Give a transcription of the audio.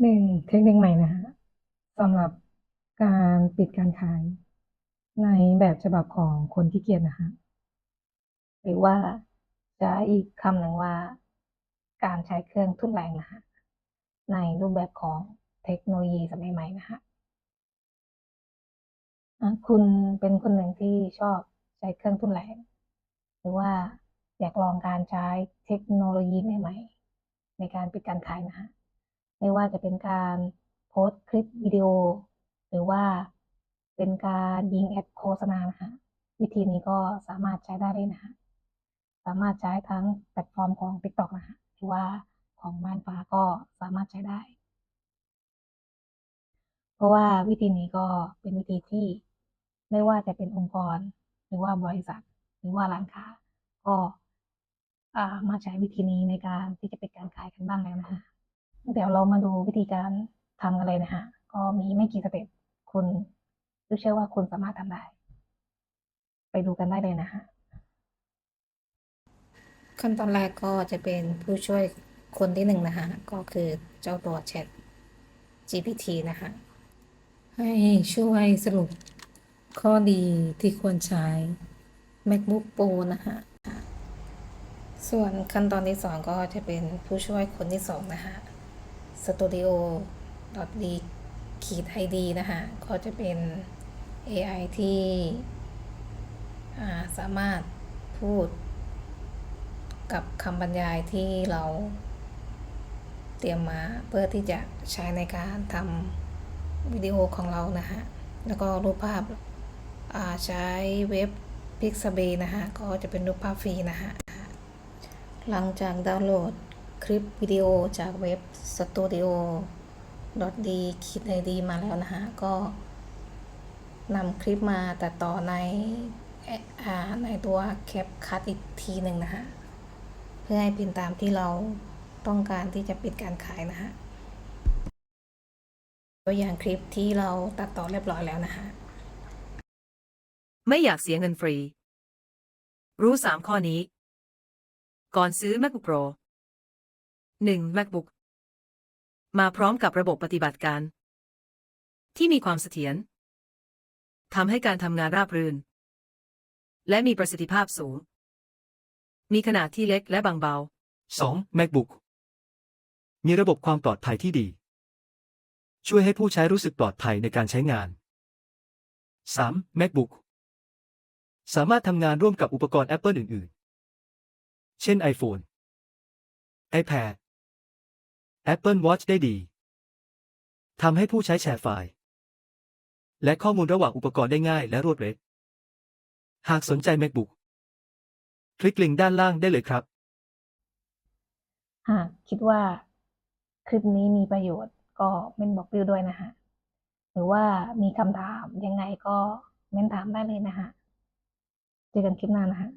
หนึ่งเทคนิคใหม่นะฮะสำหรับการปิดการขาย ในแบบฉบับของคนขี้เกียจนะฮะหรือว่าจะอีกคำหนึ่งว่า การใช้เครื่องทุนแรงนะฮะในรูปแบบของเทคโนโลยีสมัยใหม่นะฮะอะคุณเป็นคนหนึ่งที่ชอบใช้เครื่องทุนแรงหรือว่าอยากลองการใช้เทคโนโลยีใหม่ ๆ ในการปิดการขายนะฮะ ไม่ว่าจะเป็นการโพสต์คลิปวิดีโอ หรือว่าเป็นการยิงแอดโฆษณานะฮะวิธีนี้ก็สามารถใช้ได้เลยนะฮะสามารถใช้ทั้งแพลตฟอร์มของ TikTok นะฮะหรือว่าของม่านฟ้าก็สามารถใช้ได้ เพราะว่าวิธีนี้ก็เป็นวิธีที่ไม่ว่าจะเป็นองค์กร หรือว่าบริษัท หรือว่าร้านค้า ก็มาใช้วิธีนี้ในการที่จะเป็นการขายกันบ้างแล้วนะฮะ เดี๋ยวเรามาดูวิธีการทำกันเลยนะฮะก็มีไม่กี่สเต็ปคุณเชื่อว่าคุณสามารถทำได้ ไปดูกันได้เลยนะฮะขั้นตอนแรกก็จะเป็นผู้ช่วยคนที่หนึ่งนะฮะก็คือเจ้าตัว Chat GPT นะคะให้ช่วยสรุปข้อดีที่ควรใช้ MacBook Pro นะคะส่วนขั้นตอนที่สองก็จะเป็นผู้ช่วยคนที่สองนะคะ studio d ขีด id นะคะ ก็จะเป็น AI ที่าสามารถพูดกับคำบรรยายที่เราเตรียมมาเพื่อที่จะใช้ในการทำวิดีโอของเรานะฮะ แล้วก็รูปภาพาใช้เว็บ Pixabay นะฮะ ก็จะเป็นรูปภาพฟรีนะฮะ หลังจากดาวน์โหลด คลิปวิดีโอจากเว็บ studio d คิดไอดีมาแล้วนะฮะก็นำคลิปมาตัดต่อในเอ่อในตัวแคปคัดอีกทีหนึ่งนะฮะเพื่อให้เป็นตามที่เราต้องการที่จะปิดการขายนะฮะตัวอย่างคลิปที่เราตัดต่อเรียบร้อยแล้วนะฮะไม่อยากเสียเงินฟรี รู้3ข้อนี้ ก่อนซื้อ MacBook Pro 1. MacBook มาพร้อมกับระบบปฏิบัติการ ที่มีความเสถียรทำให้การทำงานราบรื่น และมีประสิทธิภาพสูง มีขนาดที่เล็กและบางเบา 2. MacBook มีระบบความปลอดภัยที่ดี ช่วยให้ผู้ใช้รู้สึกปลอดภัยในการใช้งาน 3. MacBook สามารถทำงานร่วมกับอุปกรณ์ Apple อื่น ๆ เช่น iPhone iPad Apple Watch ได้ดีทำให้ผู้ใช้แชร์ไฟล์ และข้อมูลระหว่างอุปกรณ์ได้ง่ายและรวดเร็ว หากสนใจ MacBook คลิกลิงก์ด้านล่างได้เลยครับ หากคิดว่าคลิปนี้มีประโยชน์ก็เม้นบอกวิวด้วยนะฮะ หรือว่ามีคำถามยังไงก็เม้นถามได้เลยนะฮะ เจอกันคลิปหน้านะฮะ